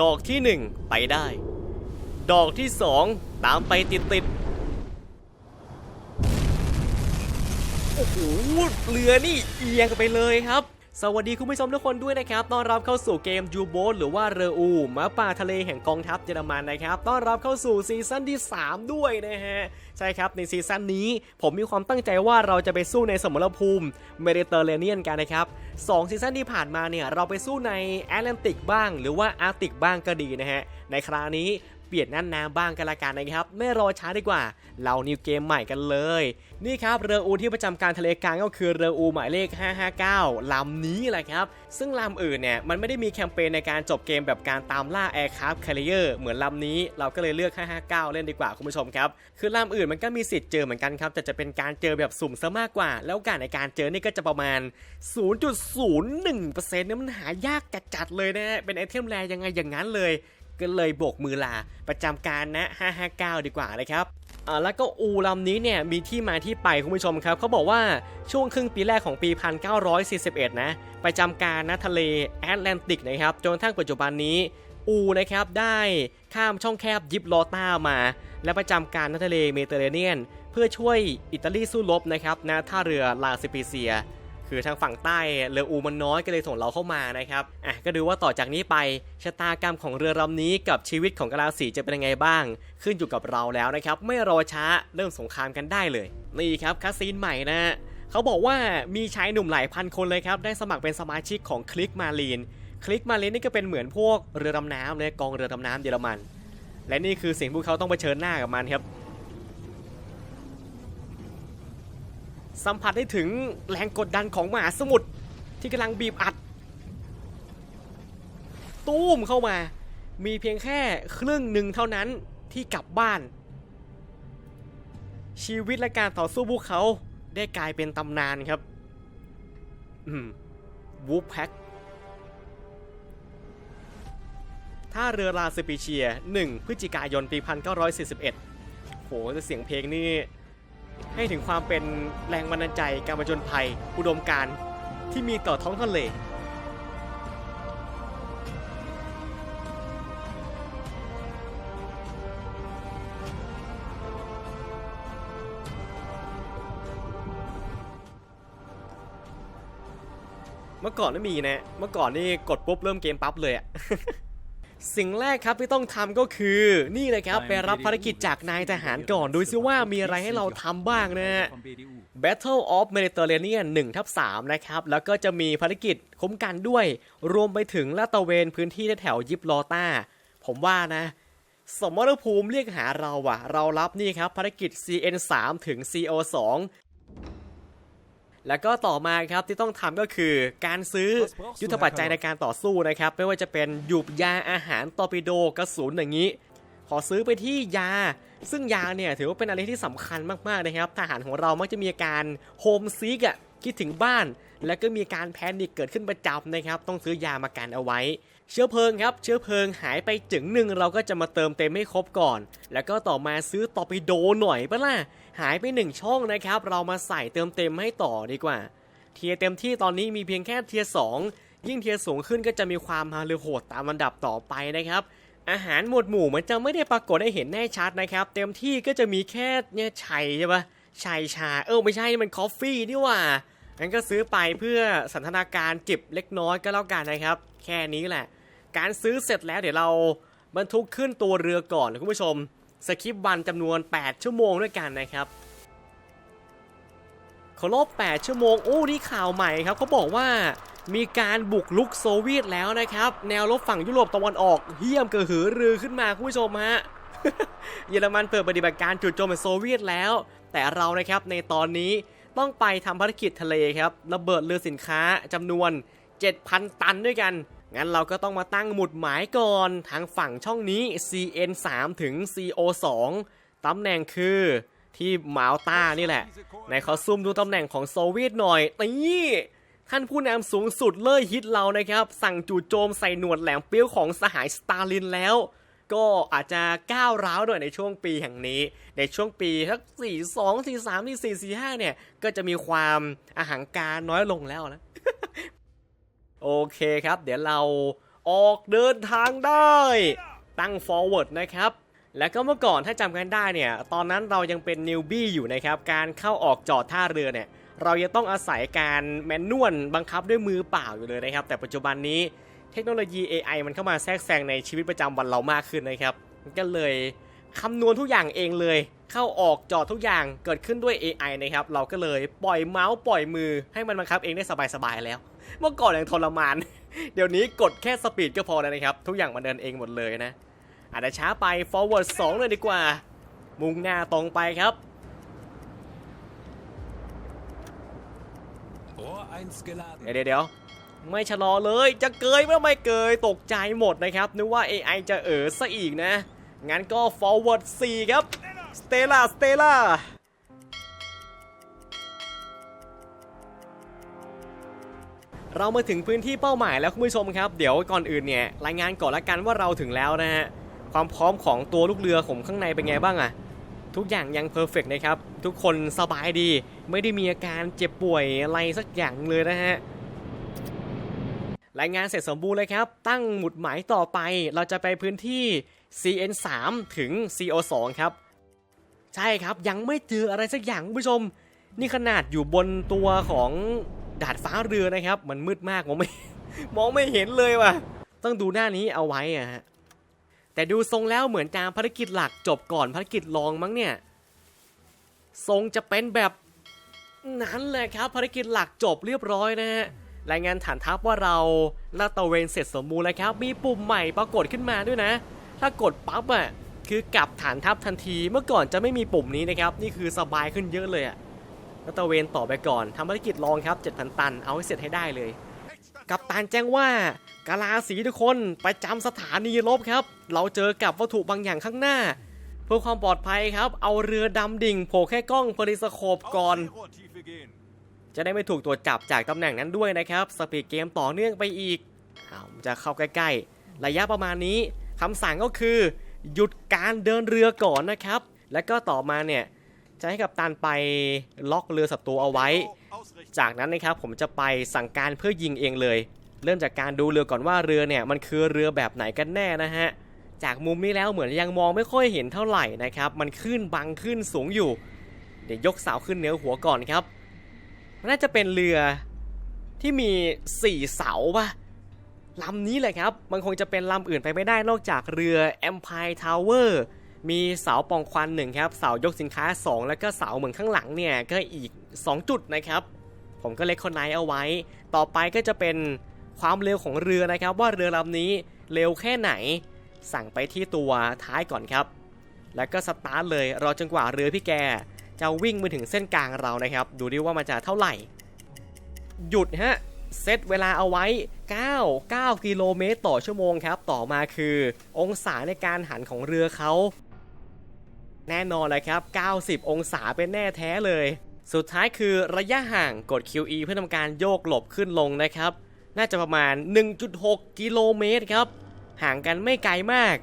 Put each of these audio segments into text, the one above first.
ดอกที่ 1 ไปได้ ดอกที่ 2 ตามไปติดติดโอ้โหเรือนี่เอียงไปเลยครับ สวัสดีคุณผู้ชมทุกคนด้วยนะครับ ต้อนรับเข้าสู่เกมยูโบหรือว่าเรืออูหมาป่าทะเลแห่งกองทัพเยอรมันนะครับ ต้อนรับเข้าสู่ซีซั่นที่ 3 ด้วยนะฮะ ใช่ครับ ในซีซั่นนี้ผมมีความตั้งใจว่าเราจะไปสู้ในสมรภูมิเมดิเตอร์เรเนียนกันนะครับสองซีซั่นที่ผ่านมาเนี่ย เราไปสู้ในแอตแลนติกบ้าง หรือว่าอาร์ติกบ้างก็ดีนะฮะ ในคราวนี้ เปลี่ยนน่านน้ำบ้างกันละกันนะครับ ไม่รอช้าดีกว่า เรานิวเกมใหม่กันเลย นี่ครับเรืออูที่ประจำการทะเลกลางก็คือเรืออูหมายเลข 559ลำนี้แหละครับ ซึ่งลำอื่นเนี่ยมันไม่ได้มีแคมเปญในการจบเกมแบบการตามล่า Aircraft Carrier เหมือนลำนี้เราก็เลยเลือก 559 เล่นดีกว่าคุณผู้ชมครับ คือลำอื่นมันก็มีสิทธิ์เจอเหมือนกันครับ แต่จะเป็นการเจอแบบสุ่มซะมากกว่า แล้วกาสในการเจอนี่ก็จะประมาณ 0.01%เนี่ยมันหายากจัดๆเลยนะฮะเป็นไอเทมแรยังไงอย่างนั้นเลย ก็เลยโบกมือลาประจำการนะ 559 ดีกว่านะครับอ่าแล้วก็อูลำนี้เนี่ยมีที่มาที่ไปคุณผู้ชมครับเขาบอกว่าช่วงครึ่งปีแรกของปี 1941 นะประจำการนะทะเลแอตแลนติกนะครับจนกระทั่งปัจจุบันนี้อูนะครับได้ข้ามช่องแคบยิบลอต้ามา และประจำการนทะเลเมดิเตอร์เรเนียน เพื่อช่วยอิตาลีสู้รบนะครับณท่าเรือลาซิปิเซีย คือทางฝั่งใต้เรืออูมันน้อยก็เลยส่งเราเข้ามานะครับอะก็ดูว่าต่อจากนี้ไปชะตากรรมของเรือลำนี้กับชีวิตของกาลาสีจะเป็นยังไงบ้าง ขึ้นอยู่กับเราแล้วนะครับไม่รอช้าเริ่มสงครามกันได้เลยนี่ครับคาซีนใหม่นะเขาบอกว่ามีชายหนุ่มหลายพันคนเลยครับได้สมัครเป็นสมาชิกของคลิกมารีนคลิกมารีนนี่ก็เป็นเหมือนพวกเรือดำน้ำนะกองเรือดำน้ำเยอรมัน และนี่คือสิ่งพวกเขาต้องเผชิญหน้ากับมันครับ สัมผัสได้ถึงแรงกดดันของมหาสมุทรที่กำลังบีบอัด ตู้มเข้ามา มีเพียงแค่ครึ่งหนึ่งเท่านั้นที่กลับบ้าน ชีวิตและการต่อสู้พวกเขาได้กลายเป็นตำนานครับ อืมวูฟแพ็คท่าเรือลาสเปเชีย 1 พฤศจิกายนปี 1941 โหแต่เสียงเพลงนี่ ให้ถึงความเป็นแรงบันดาลใจการประจนภัย อุดมการที่มีต่อท้องทะเลเมื่อก่อนไม่มีนะ เมื่อก่อนนี่กดปุ๊บเริ่มเกมปั๊บเลยอะ สิ่งแรกครับที่ต้องทำก็คือนี่เลยครับไปรับภารกิจจากนายทหารก่อนดูซิว่ามีอะไรให้เราทำบ้างนะฮะ Battle of Mediterranean 1ทับ3นะครับ แล้วก็จะมีภารกิจคุ้มกันด้วย รวมไปถึงลาดตระเวนพื้นที่แถวยิบลอต้า ผมว่านะ สมรภูมิเรียกหาเราอะเรารับนี่ครับภารกิจ CN 3 ถึง CO 2 แล้วก็ต่อมาครับที่ต้องทำก็คือการซื้อยุทธปัจจัยในการต่อสู้นะครับ ไม่ว่าจะเป็นหยุบยาอาหารตอร์ปิโดกระสุนอย่างนี้ ขอซื้อไปที่ยา ซึ่งยาเนี่ยถือว่าเป็นอะไรที่สำคัญมากๆนะครับทหารของเรามักจะมีอาการโฮมซิกอะคิดถึงบ้าน แล้วก็มีการแพนิคเกิดขึ้นประจำนะครับ ต้องซื้อยามากันเอาไว้ เชื้อเพลิงครับ เชื้อเพลิงหายไปจึงหนึ่งเราก็จะมาเติมเต็มให้ครบก่อน แล้วก็ต่อมาซื้อตอร์ปิโดหน่อยปะล่ะ หายไปหนึ่งช่องนะครับ เรามาใส่เติมเต็มให้ต่อดีกว่า เทียเต็มที่ตอนนี้มีเพียงแค่เทียสองยิ่งเทียสูงขึ้นก็จะมีความฮาเรือโหดตามลำดับต่อไปนะครับ อาหารหมวดหมู่มันจะไม่ได้ปรากฏให้เห็นแน่ชัดนะครับ เต็มที่ก็จะมีแค่เนี่ยชัยใช่ปะชัยชาเออไม่ใช่มันคอฟฟี่นี่ว่างั้นก็ซื้อไปเพื่อสันทนาการจิบเล็กน้อยก็แล้วกันนะครับ แค่นี้แหละ การซื้อเสร็จแล้วเดี๋ยวเราบรรทุกขึ้นตัวเรือก่อนนะคุณผู้ชม สคริปต์วันจำนวน 8 ชั่วโมงด้วยกันนะครับครบ 8 ชั่วโมง โอ้ นี่ข่าวใหม่ครับเขาบอกว่ามีการบุกลุกโซเวียตแล้วนะครับ แนวรบฝั่งยุโรปตะวันออกเฮี้ยมกระหือรือขึ้นมาคุณผู้ชมฮะ เยอรมันเปิดปฏิบัติการจู่โจมโซเวียตแล้ว แต่เรานะครับในตอนนี้ต้องไปทำภารกิจทะเลครับ ระเบิดเรือสินค้าจำนวน 7,000 ตันด้วยกัน งั้นเราก็ต้องมาตั้งหมุดหมายก่อน ทางฝั่งช่องนี้ CN 3ถึง CO 2ตำแหน่งคือที่มาลตานี่แหละไหนขอซูมดูตำแหน่งของโซเวียตหน่อยนี่ท่านผู้นำสูงสุดเล่ยฮิตเรานะครับ สั่งจู่โจมใส่หนวดแหลมเปี้ยวของสหายสตาลินแล้ว ก็อาจจะก้าวร้าวหน่อยในช่วงปีแห่งนี้ ในช่วงปีทักสี่สองสี่สามสี่สี่สี่ห้าเนี่ย ก็จะมีความอาหังการน้อยลงแล้วนะ โอเคครับ เดี๋ยวเราออกเดินทางได้ ตั้ง forward นะครับ แล้วก็เมื่อก่อนถ้าจำกันได้เนี่ย ตอนนั้นเรายังเป็นนิวบี้อยู่นะครับ การเข้าออกจอดท่าเรือเนี่ย เรายังต้องอาศัยการแมนนวลบังคับด้วยมือเปล่าอยู่เลยนะครับ แต่ปัจจุบันนี้เทคโนโลยี AI มันเข้ามาแทรกแซงในชีวิตประจำวันเรามากขึ้นนะครับ ก็เลย คำนวณทุกอย่างเองเลย เข้าออกจอดทุกอย่างเกิดขึ้นด้วย AI นะครับ เราก็เลยปล่อยเมาส์ปล่อยมือให้มันบังคับเองได้สบายๆแล้ว เมื่อก่อนยังทรมาน เดี๋ยวนี้กดแค่สปีดก็พอแล้วนะครับ ทุกอย่างมันเดินเองหมดเลยนะ อาจจะช้าไป forward 2 เลยดีกว่า มุ่งหน้าตรงไปครับ Oh, เดี๋ยวเดี๋ยวไม่ชะลอเลย จะเกยเมื่อไม่เกยตกใจหมดนะครับ นึกว่า AI จะเออซะอีกนะ งั้นก็ forward 4 ครับ Stella Stella เรามาถึงพื้นที่เป้าหมายแล้วคุณผู้ชมครับ เดี๋ยวก่อนอื่นเนี่ยรายงานก่อนละกันว่าเราถึงแล้วนะฮะความพร้อมของตัวลูกเรือผมข้างในเป็นไงบ้างอะทุกอย่างยังเพอร์เฟกนะครับ ทุกคนสบายดี ไม่ได้มีอาการเจ็บป่วยอะไรสักอย่างเลยนะฮะรายงานเสร็จสมบูรณ์เลยครับ ตั้งหมุดหมายต่อไป เราจะไปพื้นที่ CN3 ถึง CO2 ครับ ใช่ครับยังไม่เจออะไรสักอย่างคุณผู้ชม นี่ขนาดอยู่บนตัวของดาดฟ้าเรือนะครับ มันมืดมากมองไม่มองไม่เห็นเลยว่ะ ต้องดูหน้านี้เอาไว้อะฮะแต่ดูทรงแล้วเหมือนการภารกิจหลักจบก่อนภารกิจรองมั้งเนี่ย ทรงจะเป็นแบบนั้นเลยครับภารกิจหลักจบเรียบร้อยนะฮะรายงานฐานทัพว่าเราลาดตระเวนเสร็จสมบูรณ์แล้วครับ มีปุ่มใหม่ปรากฏขึ้นมาด้วยนะ ถ้ากดปั๊บอะคือกลับฐานทัพทันทีเมื่อก่อนจะไม่มีปุ่มนี้นะครับ นี่คือสบายขึ้นเยอะเลยอะลาตะเวนต่อไปก่อนทำภารกิจรองครับ 7,000 ตันเอาให้เสร็จให้ได้เลย กับตานแจ้งว่ากาลาสีทุกคนไปจำสถานีรบครับ เราเจอกับวัตถุบางอย่างข้างหน้า เพื่อความปลอดภัยครับ เอาเรือดำดิ่งโผล่แค่กล้องพลิสโคปก่อน จะได้ไม่ถูกตรวจจับจากตำแหน่งนั้นด้วยนะครับ สปีดเกมต่อเนื่องไปอีกอ้าวจะเข้าใกล้ๆ ระยะประมาณนี้ คำสั่งก็คือ หยุดการเดินเรือก่อนนะครับ แล้วก็ต่อมาเนี่ยจะให้กับตันไปล็อกเรือศัตรูเอาไว้ จากนั้นนะครับผมจะไปสั่งการเพื่อยิงเองเลย เริ่มจากการดูเรือก่อนว่าเรือเนี่ยมันคือเรือแบบไหนกันแน่นะฮะ จากมุมนี้แล้วเหมือนยังมองไม่ค่อยเห็นเท่าไหร่นะครับ มันขึ้นบังขึ้นสูงอยู่ เดี๋ยวยกเสาขึ้นเหนือหัวก่อนครับน่าจะเป็นเรือที่มี 4 เสาป่ะ ลำนี้แหละครับ มันคงจะเป็นลำอื่นไปไม่ได้นอกจากเรือ Empire Tower มีเสาปองควันหนึ่งครับ เสายกสินค้า 2 แล้วก็เสาเหมือนข้างหลังเนี่ย ก็อีก 2 จุดนะครับ ผมก็เล็กคนไนเอาไว้ ต่อไปก็จะเป็นความเร็วของเรือนะครับ ว่าเรือลำนี้เร็วแค่ไหน สั่งไปที่ตัวท้ายก่อนครับ แล้วก็สตาร์ทเลยรอจนกว่าเรือพี่แก จะวิ่งมาถึงเส้นกลางเรานะครับ ดูดิว่ามันจะเท่าไหร่ หยุดฮะ เซตเวลาเอาไว้ 9 9 กิโลเมตรต่อชั่วโมงครับ ต่อมาคือ องศาในการหันของเรือเขาแน่นอนเลยครับ 90 องศาเป็นแน่แท้เลย สุดท้ายคือระยะห่างกด QE เพื่อทำการโยกหลบขึ้นลงนะครับ น่าจะประมาณ 1.6 กิโลเมตรครับ ห่างกันไม่ไกลมาก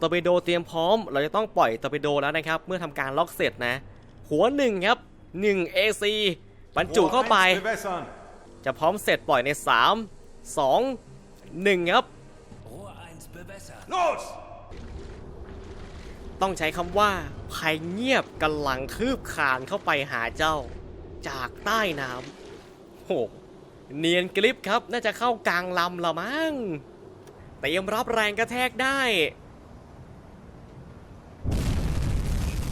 ตอร์ปิโดเตรียมพร้อม เราจะต้องปล่อยตอร์ปิโดแล้วนะครับ เมื่อทำการล็อกเสร็จนะ หัวหนึ่งครับ 1 AC บรรจุเข้าไป จะพร้อมเสร็จปล่อยใน 3 2 1 ครับ Rohr 1 bewässern. Los! ต้องใช้คำว่าภัยเงียบกำลังคืบคลานเข้าไปหาเจ้า จากใต้น้ำโหเนียนกริปครับ น่าจะเข้ากลางลำละมั้งเตรียมรับแรงกระแทกได้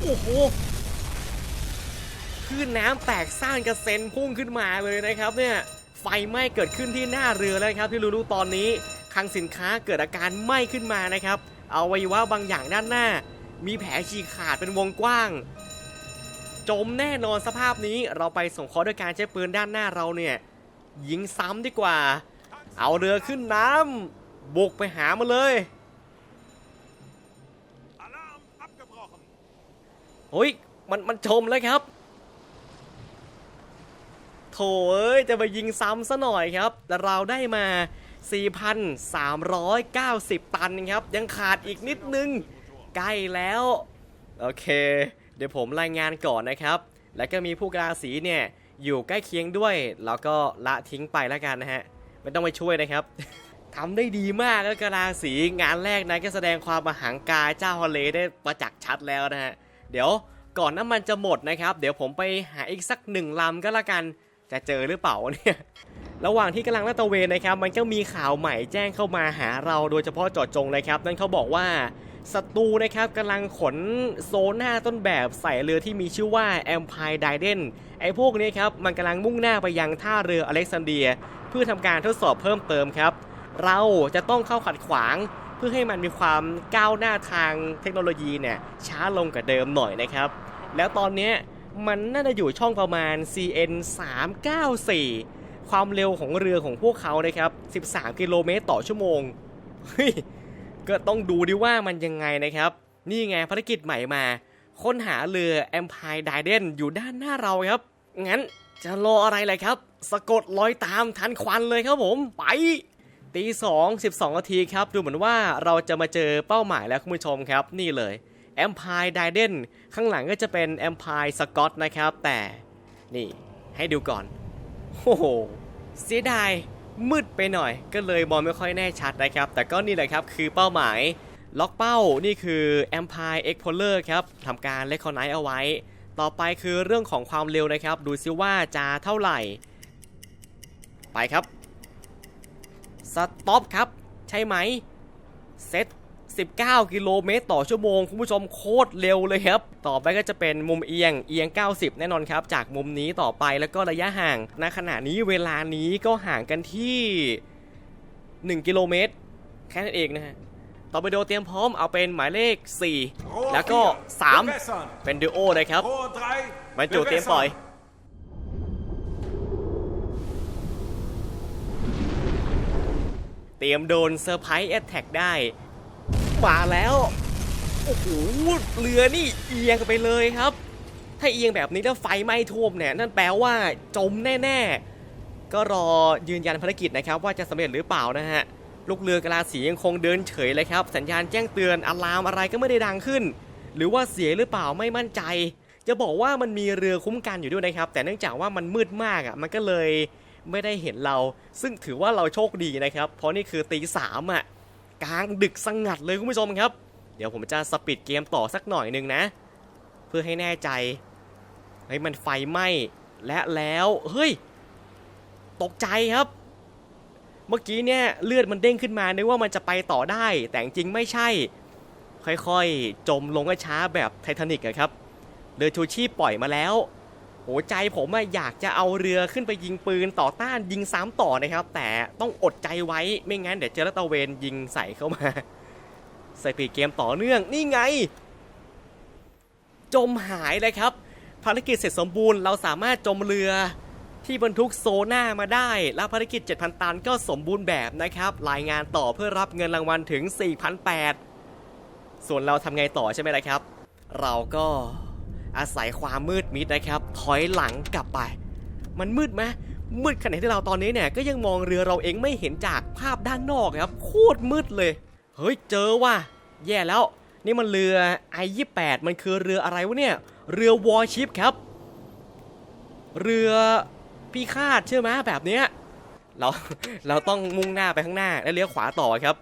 โอ้โหคลื่นน้ำแตกซ่านกระเซ็นพุ่งขึ้นมาเลยนะครับเนี่ย ไฟไหม้เกิดขึ้นที่หน้าเรือแล้วนะครับที่รู้ๆตอนนี้คลังสินค้าเกิดอาการไหม้ขึ้นมานะครับเอาไว้ว่าบางอย่างด้านหน้า มีแผลฉีกขาดเป็นวงกว้าง จมแน่นอนสภาพนี้เราไปส่งเคราะห์ด้วยการใช้ปืนด้านหน้าเราเนี่ยยิงซ้ำดีกว่า เอาเรือขึ้นน้ำบุกไปหามาเลยเฮ้ยมันมันชมแล้วครับ โถเอ้ย จะมายิงซ้ำซะหน่อยครับ แต่เราได้มา 4,390 ตันครับ ยังขาดอีกนิดนึง ใกล้แล้ว โอเค เดี๋ยวผมรายงานก่อนนะครับ แล้วก็มีผู้กราสีเนี่ย อยู่ใกล้เคียงด้วย แล้วก็ละทิ้งไปแล้วกันนะฮะ ไม่ต้องไปช่วยนะครับทำได้ดีมากแล้วกะาสีงานแรกนะก็แสดงความมหังกายเจ้าทะเลได้ประจักษ์ชัดแล้วนะฮะ เดี๋ยวก่อนน้ำมันจะหมดนะครับ เดี๋ยวผมไปหาอีกสักหนึ่งลำก็แล้วกัน จะเจอหรือเปล่าเนี่ยระหว่างที่กำลังลาดตระเวนนะครับมันก็มีข่าวใหม่แจ้งเข้ามาหาเราโดยเฉพาะเจาะจงนะครับ นั่นเขาบอกว่าศัตรูนะครับกำลังขนโซน่าต้นแบบใส่เรือที่มีชื่อว่า Empire d i d e n ไอ้พวกนี้ครับมันกำลังมุ่งหน้าไปยังท่าเรืออเล็กซานเดีย เพื่อทำการทดสอบเพิ่มเติมครับ เราจะต้องเข้าขัดขวาง เพื่อให้มันมีความก้าวหน้าทางเทคโนโลยีเนี่ยช้าลงกว่าเดิมหน่อยนะครับ แล้วตอนนี้ มันน่าจะอยู่ช่องประมาณ CN 394 ความเร็วของเรือของพวกเขานะครับ 13 กิโลเมตรต่อชั่วโมง เฮ้ย ก็ต้องดูดิว่ามันยังไงนะครับ นี่ไงภารกิจใหม่มา ค้นหาเรือ Empire d i d e n อยู่ด้านหน้าเราครับ งั้นจะรออะไรเลยครับ สะกดรอยตามทันควันเลยครับผม ไปตีสองสิบสองนาทีครับ ดูเหมือนว่าเราจะมาเจอเป้าหมายแล้วคุณผู้ชมครับ นี่เลย Empire d i d e n ข้างหลังก็จะเป็น Empire Scott นะครับ แต่นี่ให้ดูก่อน โอ้โห เสียดาย มืดไปหน่อย ก็เลยมองไม่ค่อยแน่ชัดนะครับ แต่ก็นี่แหละครับ คือเป้าหมาย ล็อกเป้านี่คือ Empire Explorer ครับทำการเลคคอนไนเอาไว้ ต่อไปคือเรื่องของความเร็วนะครับ ดูซิว่าจะเท่าไหร่ ไปครับ สต็อปครับ ใช่ไหมเซต 19 กิโลเมตรต่อชั่วโมง คุณผู้ชมโคตรเร็วเลยครับ ต่อไปก็จะเป็นมุมเอียงเอียง 90 แน่นอนครับ จากมุมนี้ต่อไปแล้วก็ระยะห่างณขณะนี้เวลานี้ก็ห่างกันที่ 1 กิโลเมตร แค่นั้นเองนะฮะต่อไปโดเตรียมพร้อมเอาเป็นหมายเลข 4 แล้วก็ 3 เป็นดูโอนะครับ Rohr 3. บรรจุเตรียมปล่อยเตรียมโดนเซอร์ไพรส์แอตแทกได้ มาแล้วโอ้โหเรือนี่เอียงไปเลยครับ ถ้าเอียงแบบนี้แล้วไฟไหม้ท่วมเนี่ยนั่นแปลว่าจมแน่ๆ ก็รอยืนยันภารกิจนะครับ ว่าจะสำเร็จหรือเปล่านะฮะลูกเรือกะลาสียังคงเดินเฉยเลยครับ สัญญาณแจ้งเตือนอะลามอะไรก็ไม่ได้ดังขึ้น หรือว่าเสียหรือเปล่าไม่มั่นใจ จะบอกว่ามันมีเรือคุ้มกันอยู่ด้วยนะครับ แต่เนื่องจากว่ามันมืดมากอะมันก็เลยไม่ได้เห็นเรา ซึ่งถือว่าเราโชคดีนะครับ เพราะนี่คือตีสามอะ กลางดึกสงัดเลยคุณผู้ชมครับ เดี๋ยวผมจะสปีดเกมต่อสักหน่อยหนึงนะ เพื่อให้แน่ใจเฮ้ยมันไฟไหม้และแล้วเฮ้ยตกใจครับ เมื่อกี้เนี่ยเลือดมันเด้งขึ้นมานึกว่ามันจะไปต่อได้ แต่จริงไม่ใช่ ค่อยๆ จมลงช้าแบบไททานิกครับเรือชูชีพปล่อยมาแล้ว โหใจผมอะอยากจะเอาเรือขึ้นไปยิงปืนต่อต้านยิงซ้ำต่อนะครับ แต่ต้องอดใจไว้ไม่งั้นเดี๋ยวเจอรัตะเวนยิงใส่เข้ามาใส่ปีเกมต่อเนื่องนี่ไง จมหายเลยครับ ภารกิจเสร็จสมบูรณ์เราสามารถจมเรือที่บรรทุกโซน่ามาได้ และภารกิจ 7,000 ตันก็สมบูรณ์แบบนะครับ รายงานต่อเพื่อรับเงินรางวัลถึง 4,800 ส่วนเราทำไงต่อใช่ไหมล่ะครับ เราก็ อาศัยความมืดมิดนะครับ ถอยหลังกลับไป มันมืดไหมมืดขนาดที่เราตอนนี้เนี่ยก็ยังมองเรือเราเองไม่เห็นจากภาพด้านนอกครับโคตรมืดเลย เฮ้ยเจอว่ะแย่แล้ว นี่มันเรือ I28 มันคือเรืออะไรวะเนี่ยเรือวอร์ชิปครับ เรือพิฆาตใช่ไหมแบบเนี้ยเราเราต้องมุ่งหน้าไปข้างหน้าแล้วเลี้ยวขวาต่อครับ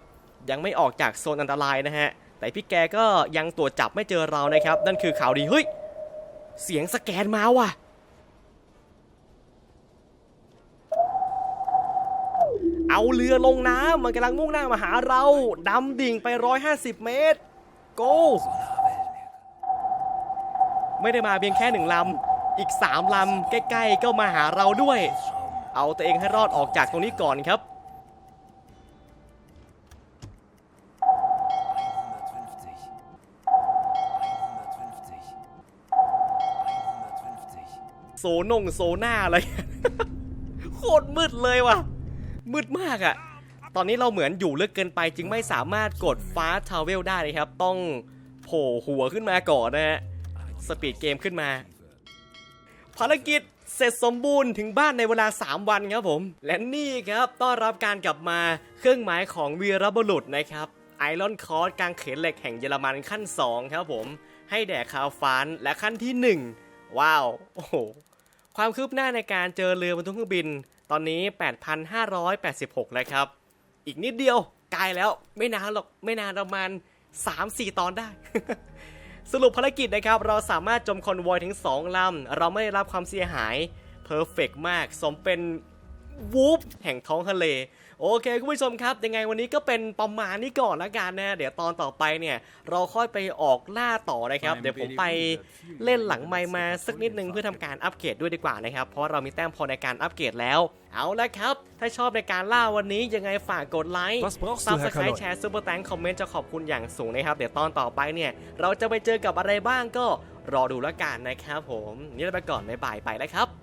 ยังไม่ออกจากโซนอันตรายนะฮะ แต่พี่แกก็ยังตรวจจับไม่เจอเรานะครับ นั่นคือข่าวดีเฮ้ย เสียงสแกนมาว่ะ เอาเรือลงน้ำมันกำลังมุ่งหน้ามาหาเราดำดิ่งไป 150 เมตร โกไม่ได้มาเพียงแค่หนึ่งลำ อีก3ลำใกล้ๆก็มาหาเราด้วย เอาตัวเองให้รอดออกจากตรงนี้ก่อนครับ โซนงโซน่าอะไร โคตรมืดเลยว่ะ มืดมากอะ่ะ ตอนนี้เราเหมือนอยู่ลึกเกินไปจึงไม่สามารถกดฟ้าทาวเวลได้นะครับ ต้องโผล่หัวขึ้นมาก่อนนะฮะ สปีดเกมขึ้นมา ภารกิจเสร็จสมบูรณ์ถึงบ้านในเวลา 3 วันครับผม และนี่ครับต้อนรับการกลับมาเครื่องหมายของวีรบุรุษนะครับไอรอนคอร์สกางเขนเหล็กแห่งเยอรมันขั้น 2 ครับผม ให้แด่คาวฟานและขั้นที่ 1 ว้าว โอ้โห ความคืบหน้าในการเจอเรือบนทุกเครื่องบิน ตอนนี้ 8,586 แล้วครับ อีกนิดเดียวใกล้แล้วไม่นานหรอกไม่นานประมาณ 3-4 ตอนได้ สรุปภารกิจนะครับ เราสามารถจมคอนวอยถึง 2 ลำ เราไม่ได้รับความเสียหายเพอร์เฟกมาก สมเป็น วูฟแห่งท้องทะเล โอเคคุณผู้ชมครับยังไงวันนี้ก็เป็นประมาณนี้ก่อนละกันนะเดี๋ยวตอนต่อไปเนี่ย เราค่อยไปออกล่าต่อนะครับ เดี๋ยวผมไปเล่นหลังไมค์มาสักนิดนึงเพื่อทำการอัปเกรดด้วยดีกว่านะครับ เพราะเรามีแต้มพอในการอัปเกรดแล้ว เอาละครับ ถ้าชอบในการล่าวันนี้ยังไงฝากกดไลค์ Was brauchst du, ซับส Herr ไครต์ Kalot? แชร์ซูเปอร์แตงคอมเมนต์จะขอบคุณอย่างสูงนะครับ เดี๋ยวตอนต่อไปเนี่ย เราจะไปเจอกับอะไรบ้างก็รอดูแล้วกันนะครับ ผมนี่เราไปก่อนบ๊ายบายไปแล้วครับ